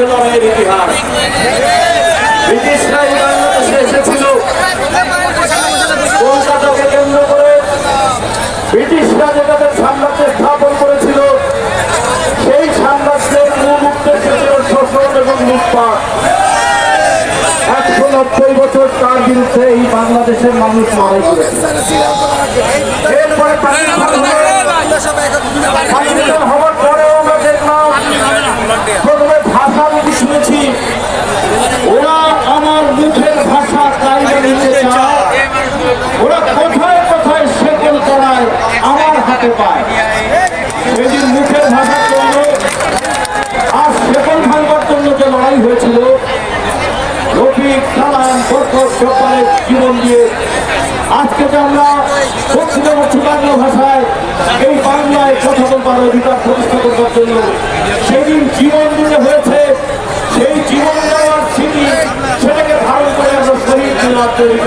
ইতিহাস। ব্রিটিশরা বাংলাদেশে এসেছিল। কলকাতাকে কেন্দ্র করে ব্রিটিশরা যে তাদের সাম্রাজ্য স্থাপন করেছিল। সেই সাম্রাজ্যের মূল উদ্দেশ্য ছিল শোষণ এবং লুটপাট। একশো নব্বই বছর তার বিরুদ্ধে এই বাংলাদেশের মানুষ লড়াই করেছে। হাতে পায়। সেদিন মুখের ভাষার জন্য আর সেকেল ভাঙবার জন্য যে লড়াই হয়েছিল, রফিক, সালাম বরকত সরকারের জীবন দিয়ে আজকে যে আমরা দক্ষিণবর্তী বাংলা ভাষায়, এই বাংলায় কথা বলবার অধিকার প্রতিষ্ঠা করবার জন্য, সেদিন জীবন হয়েছে, সেই জীবন দেওয়ার স্মৃতি সেটাকে ধারণ করে আমরা তৈরি